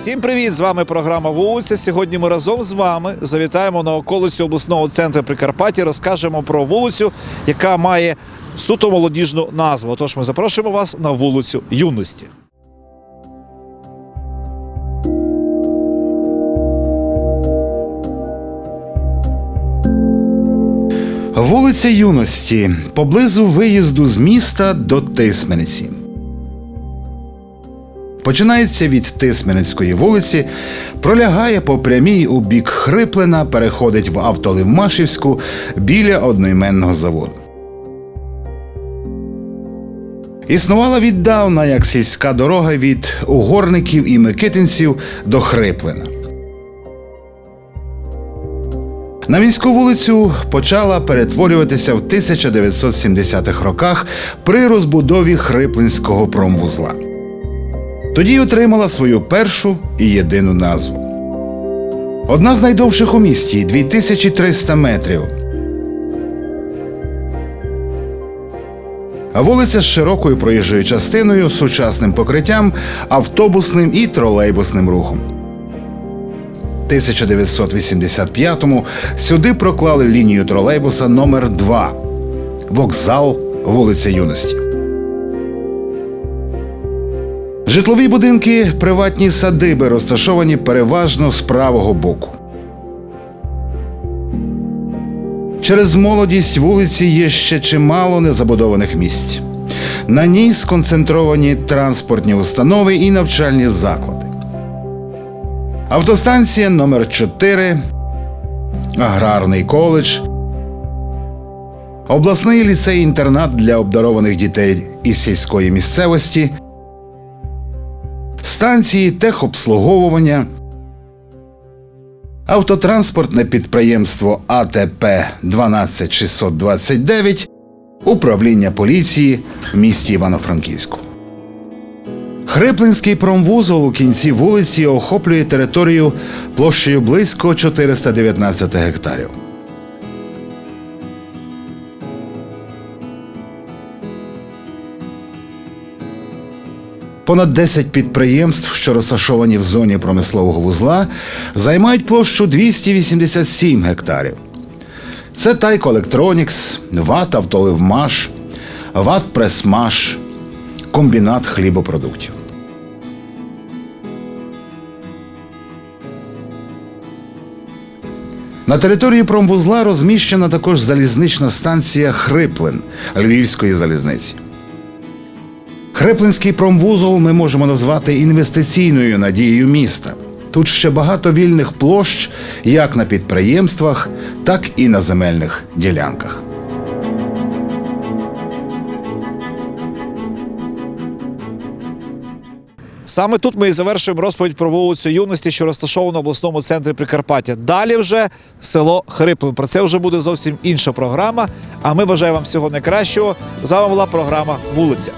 Всім привіт! З вами програма Вулиця. Сьогодні ми разом з вами завітаємо на околицю обласного центру Прикарпаття. Розкажемо про вулицю, яка має суто молодіжну назву. Тож ми запрошуємо вас на вулицю юності. Вулиця Юності поблизу виїзду з міста до Тисмениці. Починається від Тисменецької вулиці, пролягає по прямій у бік Хриплена, переходить в Автоливмашівську біля одноіменного заводу. Існувала віддавна як сільська дорога від угорників і микитинців до Хриплена. На міську вулицю почала перетворюватися в 1970-х роках при розбудові Хриплинського промвузла. Тоді й отримала свою першу і єдину назву. Одна з найдовших у місті 2300 метрів. Вулиця з широкою проїжджою частиною, сучасним покриттям, автобусним і тролейбусним рухом. 1985-му сюди проклали лінію тролейбуса номер 2 вокзал вулиця Юності. Житлові будинки, приватні садиби розташовані переважно з правого боку. Через молодість вулиці є ще чимало незабудованих місць. На ній сконцентровані транспортні установи і навчальні заклади. Автостанція номер 4 Аграрний коледж, обласний ліцей-інтернат для обдарованих дітей із сільської місцевості, станції техобслуговування, автотранспортне підприємство АТП 12629, управління поліції в місті Івано-Франківську. Хриплинський промвузол у кінці вулиці охоплює територію площею близько 419 гектарів. Понад 10 підприємств, що розташовані в зоні промислового вузла, займають площу 287 гектарів. Це Тайко Електронікс, ВАТ Автоливмаш, ВАТ Пресмаш, комбінат хлібопродуктів. На території промвузла розміщена також залізнична станція Хриплин Львівської залізниці. Хриплинський промвузол ми можемо назвати інвестиційною надією міста. Тут ще багато вільних площ як на підприємствах, так і на земельних ділянках. Саме тут ми і завершуємо розповідь про вулицю юності, що розташована в обласному центрі Прикарпаття. Далі вже село Хриплин. Про це вже буде зовсім інша програма. А ми бажаємо вам всього найкращого. З вами була програма Вулиця.